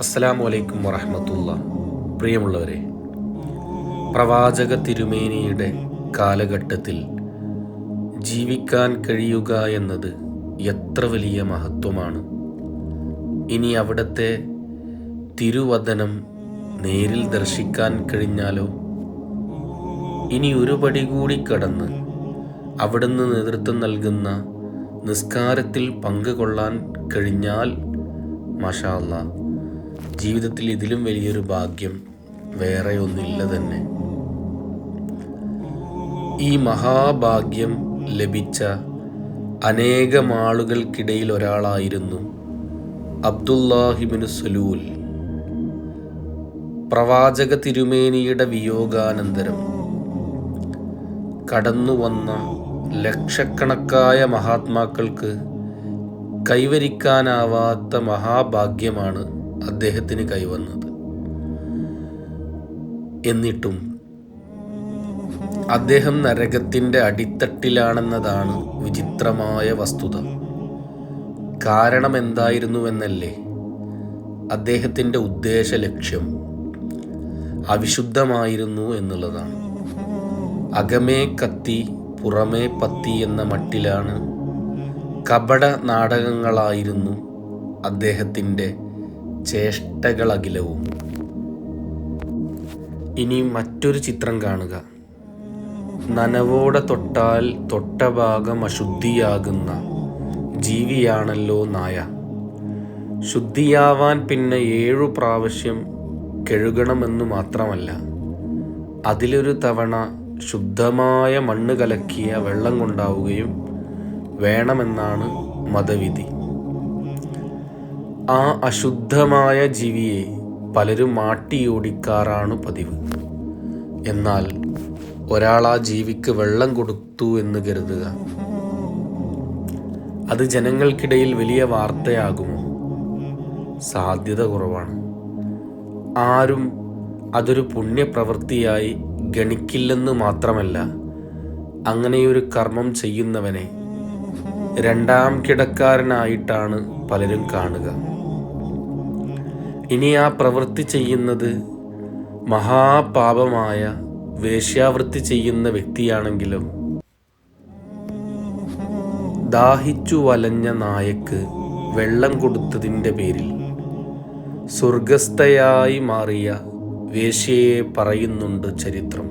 അസ്സലാമു അലൈക്കും വറഹമത്തുള്ള. പ്രിയമുള്ളവരെ പ്രവാചക തിരുമേനിയുടെ കാലഘട്ടത്തിൽ ജീവിക്കാൻ കഴിയുക എന്നത് എത്ര വലിയ മഹത്വമാണ്. ഇനി അവിടുത്തെ തിരുവദനം നേരിൽ ദർശിക്കാൻ കഴിഞ്ഞാലോ? ഇനി ഒരു പടി കൂടി കടന്ന് അവിടുന്ന് നേതൃത്വം നൽകുന്ന നിസ്കാരത്തിൽ പങ്കുകൊള്ളാൻ കഴിഞ്ഞാൽ മാഷാ അല്ലാ ജീവിതത്തിൽ ഇതിലും വലിയൊരു ഭാഗ്യം വേറെ ഒന്നില്ല തന്നെ. ഈ മഹാഭാഗ്യം ലഭിച്ച അനേകം ആളുകൾക്കിടയിൽ ഒരാളായിരുന്നു അബ്ദുല്ലാഹിബിന് സലൂൽ. പ്രവാചക തിരുമേനിയുടെ വിയോഗാനന്തരം. കടന്നു വന്ന ലക്ഷക്കണക്കായ മഹാത്മാക്കൾക്ക് കൈവരിക്കാനാവാത്ത മഹാഭാഗ്യമാണ് അദ്ദേഹത്തിന് കൈവന്നത്. എന്നിട്ടും അദ്ദേഹം നരകത്തിന്റെ അടിത്തട്ടിലാണെന്നതാണ് വിചിത്രമായ വസ്തുത. കാരണം എന്തായിരുന്നുവെന്നല്ലേ അദ്ദേഹത്തിന്റെ ഉദ്ദേശ ലക്ഷ്യം അവിശുദ്ധമായിരുന്നു എന്നുള്ളതാണ്. അകമേ കത്തി പുറമേ പത്തി എന്ന മട്ടിലാണ് കപട നാടകങ്ങളായിരുന്നു അദ്ദേഹത്തിന്റെ ചേഷ്ടകളകിലവും. ഇനി മറ്റൊരു ചിത്രം കാണുക. നനവോടെ തൊട്ടാൽ തൊട്ട ഭാഗം അശുദ്ധിയാകുന്ന ജീവിയാണല്ലോ നായ. ശുദ്ധിയാവാൻ പിന്നെ ഏഴു പ്രാവശ്യം കഴുകണമെന്നു മാത്രമല്ല അതിലൊരു തവണ ശുദ്ധമായ മണ്ണ് കലക്കിയ വെള്ളം കൊണ്ടാവുകയും വേണമെന്നാണ് മതവിധി. ആ അശുദ്ധമായ ജീവിയെ പലരും മാട്ടിയോടിക്കാറാണ് പതിവ്. എന്നാൽ ഒരാൾ ആ ജീവിക്ക് വെള്ളം കൊടുത്തു എന്ന് കരുതുക. അത് ജനങ്ങൾക്കിടയിൽ വലിയ വാർത്തയാകുമോ? സാധ്യത കുറവാണ്. ആരും അതൊരു പുണ്യപ്രവൃത്തിയായി ഗണിക്കില്ലെന്ന് മാത്രമല്ല അങ്ങനെയൊരു കർമ്മം ചെയ്യുന്നവനെ രണ്ടാം കിടക്കാരനായിട്ടാണ് പലരും കാണുക. ഇനി ആ പ്രവൃത്തി ചെയ്യുന്നത് മഹാപാപമായ വേശ്യാവൃത്തി ചെയ്യുന്ന വ്യക്തിയാണെങ്കിലും ദാഹിച്ചു വലഞ്ഞ നായക്ക് വെള്ളം കൊടുത്തതിന്റെ പേരിൽ സ്വർഗസ്ഥയായി മാറിയ വേശ്യയെ പറയുന്നുണ്ട് ചരിത്രം.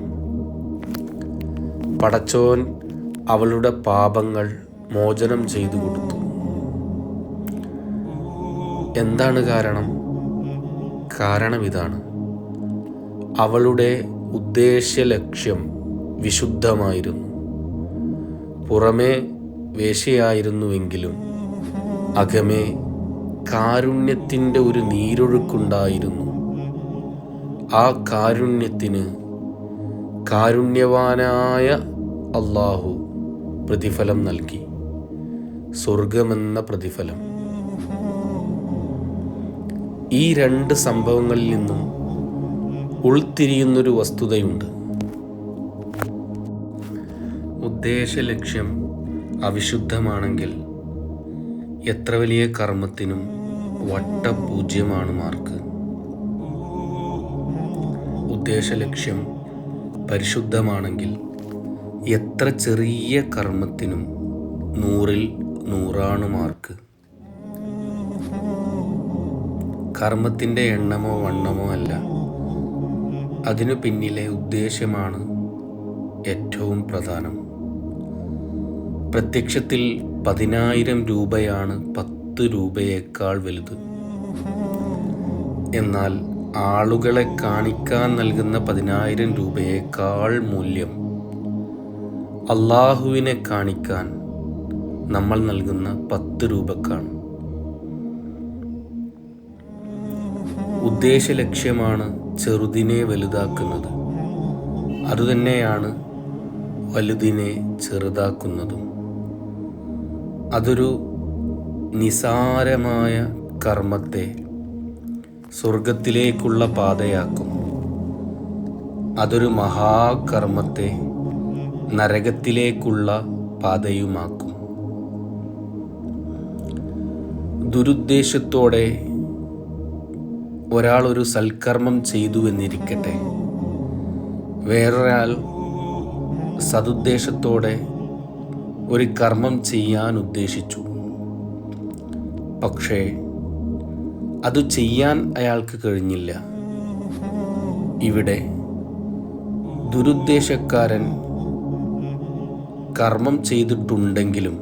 പടച്ചോൻ അവളുടെ പാപങ്ങൾ മോചനം ചെയ്തു കൊടുത്തു. എന്താണ് കാരണം? കാരണം ഇതാണ്. അവളുടെ ഉദ്ദേശ്യ ലക്ഷ്യം വിശുദ്ധമായിരുന്നു. പുറമേ വേശയായിരുന്നുവെങ്കിലും അകമേ കാരുണ്യത്തിന്റെ ഒരു നീരൊഴുക്കുണ്ടായിരുന്നു. ആ കാരുണ്യത്തിന് കാരുണ്യവാനായ അള്ളാഹു പ്രതിഫലം നൽകി. സ്വർഗമെന്ന പ്രതിഫലം. ഈ രണ്ട് സംഭവങ്ങളിൽ നിന്നും ഉൾത്തിരിയുന്നൊരു വസ്തുതയുണ്ട്. ഉദ്ദേശ ലക്ഷ്യം അവിശുദ്ധമാണെങ്കിൽ എത്ര വലിയ കർമ്മത്തിനും വട്ടപൂജ്യമാണ് മാർക്ക്. ഉദ്ദേശ ലക്ഷ്യം പരിശുദ്ധമാണെങ്കിൽ എത്ര ചെറിയ കർമ്മത്തിനും നൂറിൽ നൂറാണ് മാർക്ക്. കർമ്മത്തിന്റെ എണ്ണമോ വണ്ണമോ അല്ല. അതിനു പിന്നിലെ ഉദ്ദേശ്യമാണ് ഏറ്റവും പ്രധാനം. പ്രത്യക്ഷത്തിൽ പതിനായിരം രൂപയാണ് പത്ത് രൂപയേക്കാൾ വലുത്. എന്നാൽ ആളുകളെ കാണിക്കാൻ നൽകുന്ന പതിനായിരം രൂപയേക്കാൾ മൂല്യം അള്ളാഹുവിനെ കാണിക്കാൻ നമ്മൾ നൽകുന്ന പത്ത് രൂപക്കാണ്. ഉദ്ദേശ ലക്ഷ്യമാണ് ചെറുതിനെ വലുതാക്കുന്നത്. അതുതന്നെയാണ് വലുതിനെ ചെറുതാക്കുന്നതും. അതൊരു നിസാരമായ കർമ്മത്തെ സ്വർഗത്തിലേക്കുള്ള പാതയാക്കും. അതൊരു മഹാകർമ്മത്തെ നരകത്തിലേക്കുള്ള പാതയുമാക്കും. ദുരുദ്ദേശത്തോടെ ഒരാൾ ഒരു സൽക്കർമ്മം ചെയ്തു എന്നിരിക്കട്ടെ. വേറൊരാൾ സതുദ്ദേശത്തോടെ ഒരു കർമ്മം ചെയ്യാൻ ഉദ്ദേശിച്ചു. പക്ഷേ അത് ചെയ്യാൻ അയാൾക്ക് കഴിഞ്ഞില്ല. ഇവിടെ ദുരുദ്ദേശക്കാരൻ കർമ്മം ചെയ്തിട്ടുണ്ടെങ്കിലും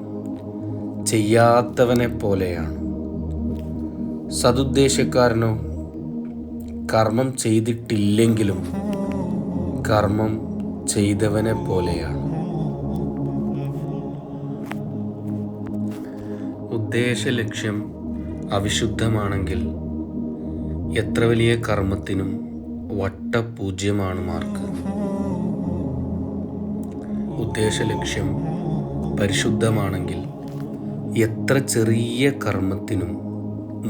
ചെയ്യാത്തവനെ പോലെയാണ്. സതുദ്ദേശക്കാരനോ കർമ്മം ചെയ്തിട്ടില്ലെങ്കിലും കർമ്മം ചെയ്തവനെ പോലെയാണ്. ഉദ്ദേശ ലക്ഷ്യം അവിശുദ്ധമാണെങ്കിൽ എത്ര വലിയ കർമ്മത്തിനും വട്ടപൂജ്യമാണ് മാർക്ക്. ഉദ്ദേശ ലക്ഷ്യം പരിശുദ്ധമാണെങ്കിൽ എത്ര ചെറിയ കർമ്മത്തിനും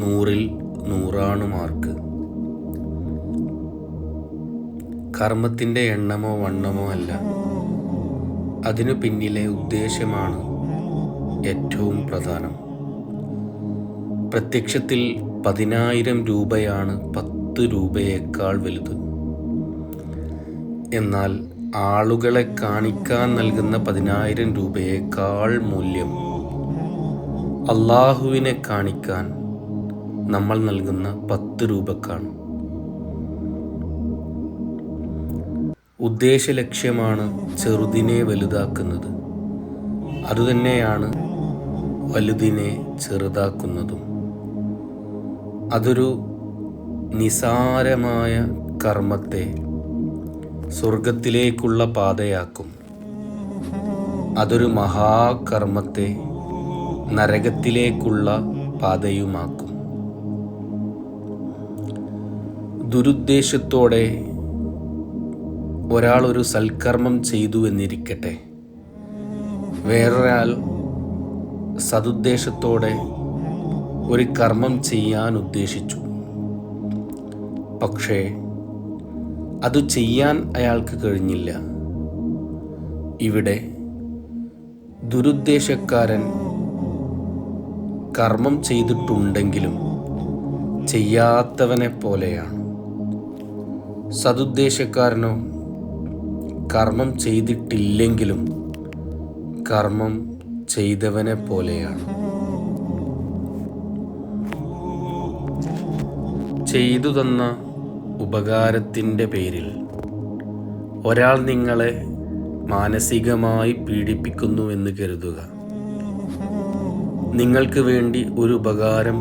നൂറിൽ നൂറാണ് മാർക്ക്. കർമ്മത്തിന്റെ എണ്ണമോ വണ്ണമോ അല്ല. അതിനു പിന്നിലെ ഉദ്ദേശമാണ് ഏറ്റവും പ്രധാനം. പ്രത്യക്ഷത്തിൽ പതിനായിരം രൂപയാണ് പത്ത് രൂപയേക്കാൾ വലുത്. എന്നാൽ ആളുകളെ കാണിക്കാൻ നൽകുന്ന പതിനായിരം രൂപയേക്കാൾ മൂല്യം അള്ളാഹുവിനെ കാണിക്കാൻ നമ്മൾ നൽകുന്ന പത്ത് രൂപക്കാണ്. ഉദ്ദേശലക്ഷ്യമാണ് ചെറുതിനെ വലുതാക്കുന്നത്. അതുതന്നെയാണ് വലുതിനെ ചെറുതാക്കുന്നതും. അതൊരു നിസാരമായ കർമ്മത്തെ സ്വർഗത്തിലേക്കുള്ള പാതയാക്കും. അതൊരു മഹാകർമ്മത്തെ നരകത്തിലേക്കുള്ള പാതയുമാക്കും. ദുരുദ്ദേശത്തോടെ ഒരാൾ ഒരു സൽക്കർമ്മം ചെയ്തു എന്നിരിക്കട്ടെ. വേറൊരാൾ സതുദ്ദേശത്തോടെ ഒരു കർമ്മം ചെയ്യാൻ ഉദ്ദേശിച്ചു. പക്ഷേ അത് ചെയ്യാൻ അയാൾക്ക് കഴിഞ്ഞില്ല. ഇവിടെ ദുരുദ്ദേശക്കാരൻ കർമ്മം ചെയ്തിട്ടുണ്ടെങ്കിലും ചെയ്യാത്തവനെ പോലെയാണ്. സതുദ്ദേശക്കാരനോ കർമ്മം ചെയ്തിട്ടില്ലെങ്കിലും കർമ്മം ചെയ്തവനെ പോലെയാണ്. ചെയ്തു തന്ന ഉപകാരത്തിന്റെ പേരിൽ ഒരാൾ നിങ്ങളെ മാനസികമായി പീഡിപ്പിക്കുന്നുവെന്ന് കരുതുക. നിങ്ങൾക്ക് വേണ്ടി ഒരു ഉപകാരം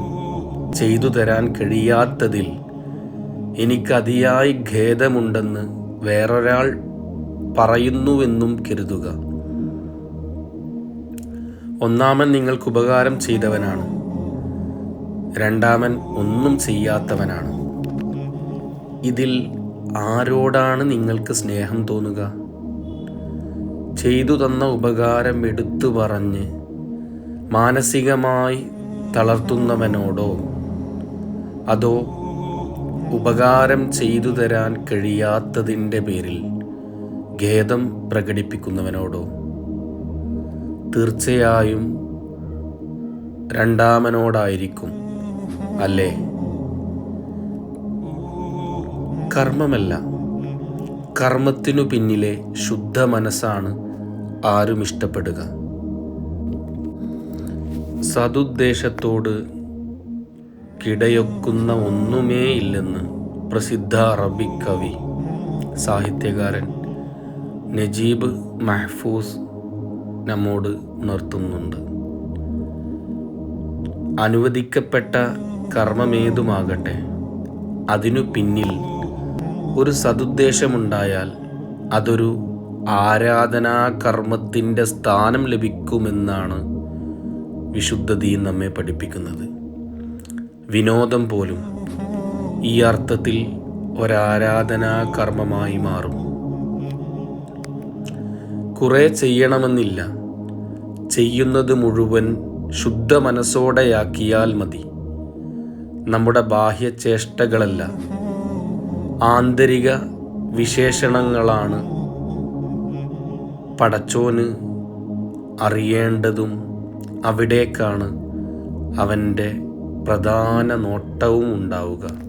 ചെയ്തു തരാൻ കഴിയാത്തതിൽ എനിക്ക് അതിയായി ഖേദമുണ്ടെന്ന് വേറൊരാൾ പറയുന്നുവെന്നും കരുതുക. ഒന്നാമൻ നിങ്ങൾക്ക് ഉപകാരം ചെയ്തവനാണ്. രണ്ടാമൻ ഒന്നും ചെയ്യാത്തവനാണ്. ഇതിൽ ആരോടാണ് നിങ്ങൾക്ക് സ്നേഹം തോന്നുക? ചെയ്തു തന്ന ഉപകാരം എടുത്തു പറഞ്ഞ് മാനസികമായി തളർത്തുന്നവനോടോ അതോ ഉപകാരം ചെയ്തു തരാൻ കഴിയാത്തതിന്റെ പേരിൽ ഖേദം പ്രകടിപ്പിക്കുന്നവനോടോ? തീർച്ചയായും രണ്ടാമനോടായിരിക്കും അല്ലേ? കർമ്മമല്ല കർമ്മത്തിനു പിന്നിലെ ശുദ്ധ മനസ്സാണ് ആരും ഇഷ്ടപ്പെടുക. സതുദ്ദേശത്തോട് കിടയൊക്കുന്ന ഒന്നുമേ ഇല്ലെന്ന് പ്രസിദ്ധ കവി സാഹിത്യകാരൻ നജീബ് മഹ്ഫൂസ് നമ്മോട് ഉണർത്തുന്നുണ്ട് അനുവദിക്കപ്പെട്ട കർമ്മമേതുമാകട്ടെ അതിനു പിന്നിൽ ഒരു സതുദ്ദേശമുണ്ടായാൽ അതൊരു ആരാധനാ കർമ്മത്തിന്റെ സ്ഥാനം ലഭിക്കുമെന്നാണ് വിശുദ്ധ ദീൻ നമ്മെ പഠിപ്പിക്കുന്നത്. വിനോദം പോലും ഈ അർത്ഥത്തിൽ ഒരാരാധനാ കർമ്മമായി മാറും. കുറെ ചെയ്യണമെന്നില്ല. ചെയ്യുന്നത് മുഴുവൻ ശുദ്ധ മനസ്സോടെയാക്കിയാൽ മതി. നമ്മുടെ ബാഹ്യചേഷ്ടകളല്ല. ആന്തരിക വിശേഷണങ്ങളാണ്. പടച്ചോന് അറിയേണ്ടതും അവിടേക്കാണ് അവന്റെ പ്രധാന നോട്ടവും ഉണ്ടാവുക